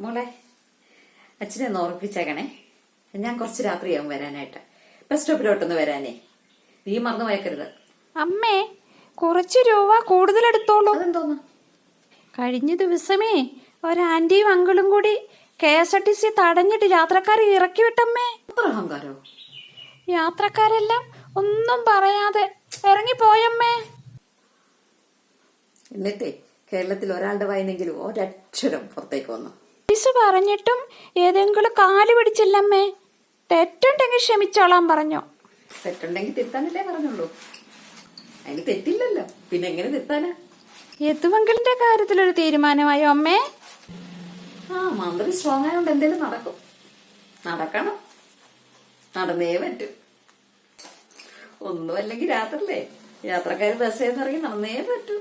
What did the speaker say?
മോളെ അച്ഛനെ ഒന്ന് ഓർപ്പിച്ചേക്കണേ ഞാൻ കുറച്ച് രാത്രിയാവും വരാനായിട്ട്. ബസ് സ്റ്റോപ്പിലോട്ടൊന്ന് വരാനേ. നീ മറന്നു പോയക്കരുത്. അമ്മേ കുറച്ച് രൂപ കൂടുതൽ എടുത്തോളൂ. അതെന്തോന്ന്? കഴിഞ്ഞ ദിവസമേ ഒരാന്റിയും അങ്കിളും കൂടി K S R T C തടഞ്ഞിട്ട് യാത്രക്കാരെ ഇറക്കി വിട്ടമ്മേ. അത്ര അഹങ്കാരോ? യാത്രക്കാരെല്ലാം ഒന്നും പറയാതെ ഇറങ്ങി ഇറങ്ങിപ്പോയമ്മേ. എന്നിട്ടേ കേരളത്തിൽ ഒരാളുടെ വായനെങ്കിലും ഒരക്ഷരം പുറത്തേക്ക് വന്നു. പോലീസ് പറഞ്ഞിട്ടും ഏതെങ്കിലും കാൽ പിടിച്ചില്ലമ്മേ. തെറ്റുണ്ടെങ്കിൽ ക്ഷമിച്ചോളാൻ പറഞ്ഞു. തെറ്റുണ്ടെങ്കിൽ തിരുത്താനല്ലേ പറഞ്ഞുള്ളൂ. അതിന് തെറ്റില്ലല്ലോ. പിന്നെ എങ്ങനെ തിരുത്താനാ? യദുവെങ്കിലിന്റെ കാര്യത്തിലൊരു തീരുമാനമായോ അമ്മേ? ആ മന്ത്രി സ്ട്രോങ് ആയതുകൊണ്ട് എന്തേലും നടക്കും. നടക്കണം. നടന്നേ പറ്റും. ഒന്നുമല്ലെങ്കിൽ രാത്രില്ലേ യാത്രക്കാർ ബസ്സിൽ നിന്ന് ഇറങ്ങി നടന്നേ പറ്റൂ.